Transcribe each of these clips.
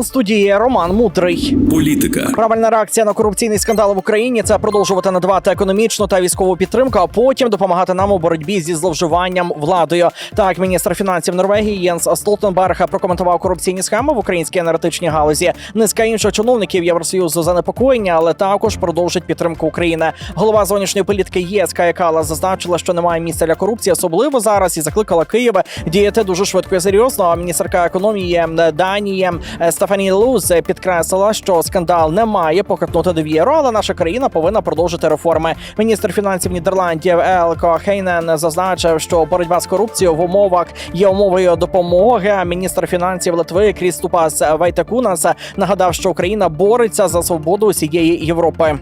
У студії Роман Мудрий. Політика, Правильна реакція на корупційний скандал в Україні це продовжувати надавати економічну та військову підтримку, а потім допомагати нам у боротьбі зі зловживанням владою. Так, міністр фінансів Норвегії Єнс Столтенберг прокоментував корупційні схеми в українській енергетичній галузі. Низка інших чиновників Євросоюзу занепокоєння, але також продовжить підтримку України. Голова зовнішньої політики ЄС Кая Кала зазначила, що немає місця для корупції, особливо зараз, і закликала Київ діяти дуже швидко і серйозно. А міністерка економії Данії Стефані Луз підкреслила, що скандал не має похитнути довіру, але наша країна повинна продовжити реформи. Міністр фінансів Нідерландів Елко Хейнен зазначив, що боротьба з корупцією в умовах є умовою допомоги. Міністр фінансів Литви Кріступас Вайтекунас нагадав, що Україна бореться за свободу усієї Європи.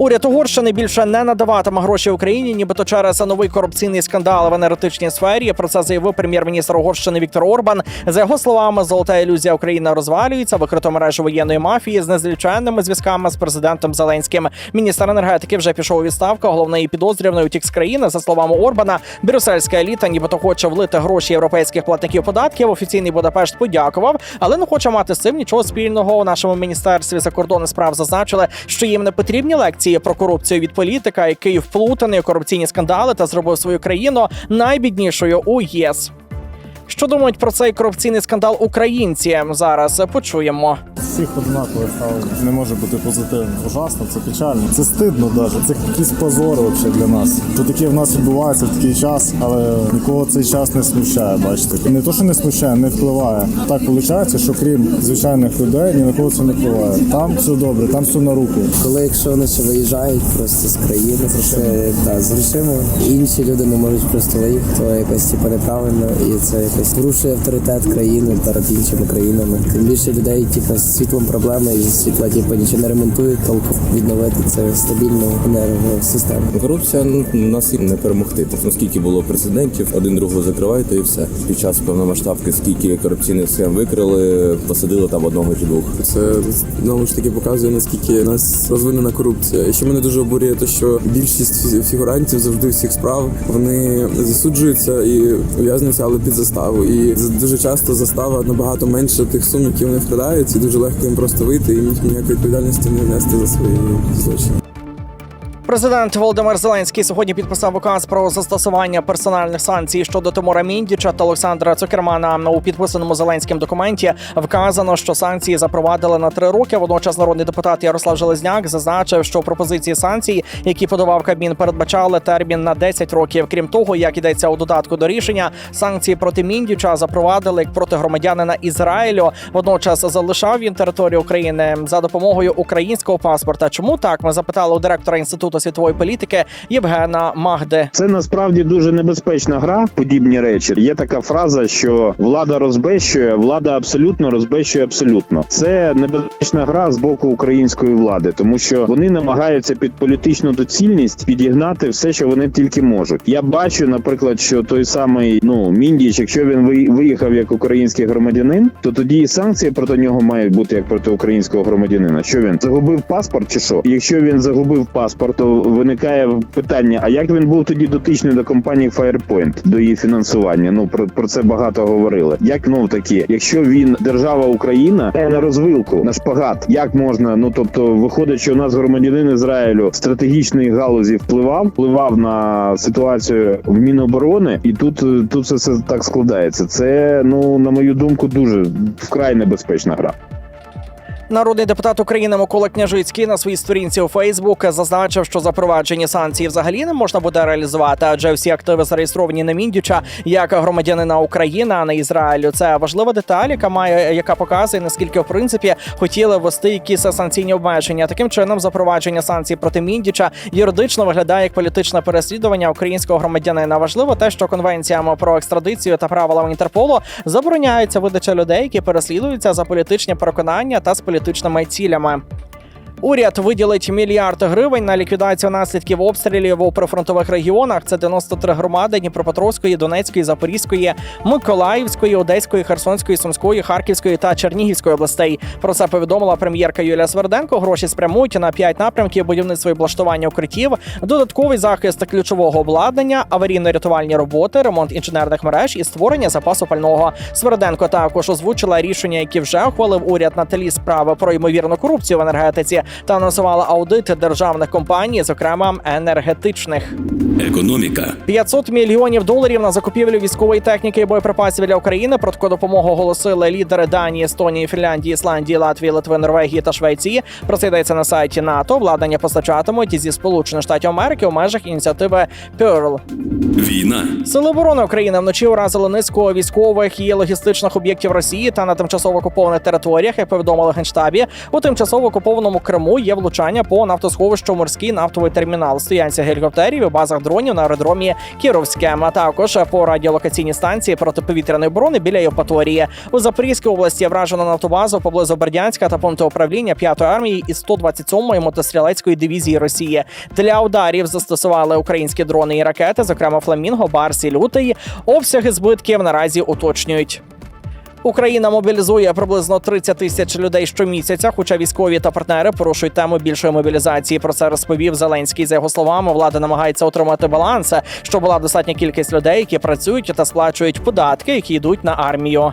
Уряд Угорщини більше не надаватиме гроші Україні, нібито через новий корупційний скандал в енергетичній сфері. Про це заявив прем'єр-міністр Угорщини Віктор Орбан. За його словами, золота ілюзія України розвалюється, викрито мережу воєнної мафії з незліченними зв'язками з президентом Зеленським. Міністр енергетики вже пішов у відставку. Головний підозрюваний утік з країни. За словами Орбана, брюссельська еліта, нібито хоче влити гроші європейських платників податків. Офіційний Будапешт подякував, але не хоче мати з цим нічого спільного. У нашому міністерстві закордонних справ зазначили, що їм не потрібні лекції про корупцію від політика, який вплутаний у корупційні скандали та зробив свою країну найбіднішою у ЄС. Що думають про цей корупційний скандал українці? Зараз почуємо. Всіх однаково ставлення не може бути позитивно. Ужасно, це печально. Це стидно навіть. Це якісь позори взагалі для нас. То таке в нас відбувається в такий час, але нікого цей час не смущає. Бачите, не то, що не смущає, не впливає. Так виходить, що крім звичайних людей, ні на кого це не впливає. Там все добре, там все на руки. Коли якщо вони ще виїжджають просто з країни, це та з грошима, інші люди не можуть просто виїхати, то якось типу, неправильно, і це якось порушує авторитет країни перед іншими країнами. Тим більше людей, типу, з світлом проблеми і зі світла, типу, нічого не ремонтують, толком відновити це стабільну енергосистему. Корупція ну нас і не перемогти. Ну скільки було прецедентів, один другого закриваєте і все. Під час повномасштабки скільки корупційних схем викрили, посадили там одного чи двох. Це знову ж таки показує наскільки нас розвинена корупція. І що мене дуже обурює, те, що більшість фігурантів завжди всіх справ вони засуджуються і ув'язнюються, але під заставу. І дуже часто застава набагато менше тих сум, які вони вкладають, і дуже легко їм просто вийти і ніякої відповідальності не нести за свої злочини. Президент Володимир Зеленський сьогодні підписав указ про застосування персональних санкцій щодо Тимура Міндіча та Олександра Цукермана. У підписаному Зеленським документі вказано, що санкції запровадили на три роки. Водночас народний депутат Ярослав Железняк зазначив, що пропозиції санкцій, які подавав Кабмін, передбачали термін на 10 років. Крім того, як йдеться у додатку до рішення, санкції проти Міндіча запровадили як проти громадянина Ізраїлю. Водночас залишав він територію України за допомогою українського паспорта. Чому так? Ми запитали у директора інституту світової політики Євгена Магди. Це насправді дуже небезпечна гра. Подібні речі. Є така фраза, що влада розбещує, влада абсолютно розбещує абсолютно. Це небезпечна гра з боку української влади, тому що вони намагаються під політичну доцільність підігнати все, що вони тільки можуть. Я бачу, наприклад, що той самий ну міндіч, якщо він ви- виїхав як український громадянин, то тоді і санкції проти нього мають бути як проти українського громадянина. Що він загубив паспорт, чи що? Якщо він загубив паспорт, то виникає питання: а як він був тоді дотичний до компанії Firepoint, до її фінансування? Ну про, про це багато говорили. Як ну такі, якщо він держава Україна е, на розвилку, на шпагат, як можна? Ну тобто, виходить, що у нас громадянин Ізраїлю стратегічної галузі впливав, впливав на ситуацію в Міноборони, і тут е, тут все так складається. Це ну на мою думку дуже вкрай небезпечна гра. Народний депутат України Микола Княжицький на своїй сторінці у Фейсбук зазначив, що запроваджені санкції взагалі не можна буде реалізувати, адже всі активи зареєстровані на Міндіча як громадянина України, а не Ізраїлю. Це важлива деталь, яка має яка показує наскільки в принципі хотіли ввести якісь санкційні обмеження. Таким чином, запровадження санкцій проти Міндіча юридично виглядає як політичне переслідування українського громадянина. Важливо те, що конвенціями про екстрадицію та правилами Інтерполу забороняється видача людей, які переслідуються за політичні переконання та з політичними цілями. Уряд виділить мільярд гривень на ліквідацію наслідків обстрілів у прифронтових регіонах. Це 93 громади Дніпропетровської, Донецької, Запорізької, Миколаївської, Одеської, Херсонської, Сумської, Харківської та Чернігівської областей. Про це повідомила прем'єрка Юлія Сверденко. Гроші спрямують на п'ять напрямків будівництва і облаштування укриттів, додатковий захист ключового обладнання, аварійно-рятувальні роботи, ремонт інженерних мереж і створення запасу пального. Сверденко також озвучила рішення, які вже ухвалив уряд на тлі справи про ймовірну корупцію в енергетиці та анонсувала аудит державних компаній, зокрема енергетичних. Економіка. 500 мільйонів доларів на закупівлю військової техніки і боєприпасів для України. Про таку допомогу оголосили лідери Данії, Естонії, Фінляндії, Ісландії, Латвії, Литви, Норвегії та Швеції. Про це йдеться на сайті НАТО. Владнання постачатимуть зі Сполучених Штатів Америки у межах ініціативи Pearl. Війна. Сили оборони України вночі уразили низку військових і логістичних об'єктів Росії та на тимчасово окупованих територіях, як повідомили генштабі. У тимчасово окупованому Криму є влучання по нафтосховищу морський нафтовий термінал, стоянці гелікоптерів і базах дронів на аеродромі Кіровське, а також по радіолокаційній станції протиповітряної оборони біля Євпаторії. У Запорізькій області вражено нафтобазу поблизу Бердянська та пункту управління 5-ї армії і 127-ї мотострілецької дивізії Росії. Для ударів застосували українські дрони і ракети, зокрема Фламінго, Барс і Лютий. Обсяги збитків наразі уточнюють. Україна мобілізує приблизно 30 тисяч людей щомісяця, хоча військові та партнери порушують тему більшої мобілізації. Про це розповів Зеленський. За його словами, влада намагається отримати баланс, щоб була достатня кількість людей, які працюють та сплачують податки, які йдуть на армію.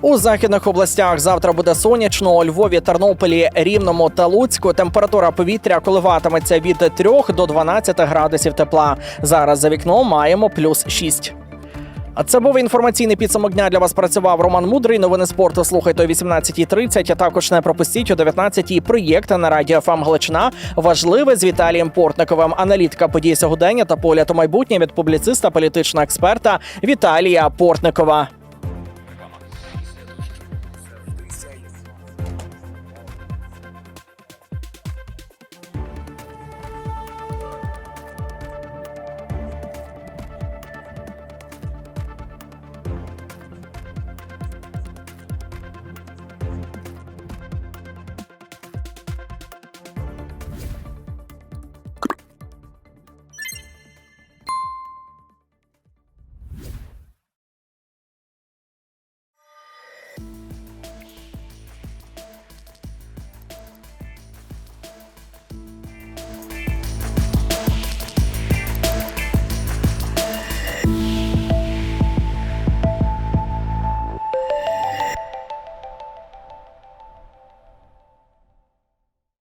У західних областях завтра буде сонячно. У Львові, Тернополі, Рівному та Луцьку температура повітря коливатиметься від 3 до 12 градусів тепла. Зараз за вікном маємо плюс 6. А це був інформаційний підсумок дня. Для вас працював Роман Мудрий. Новини спорту слухайте о 18.30, А також не пропустіть о 19.00 проєкт на радіо ФМ Галичина. Важливе з Віталієм Портниковим. Аналітика подій сьогодення та погляд у майбутнє від публіциста, політичного експерта Віталія Портникова.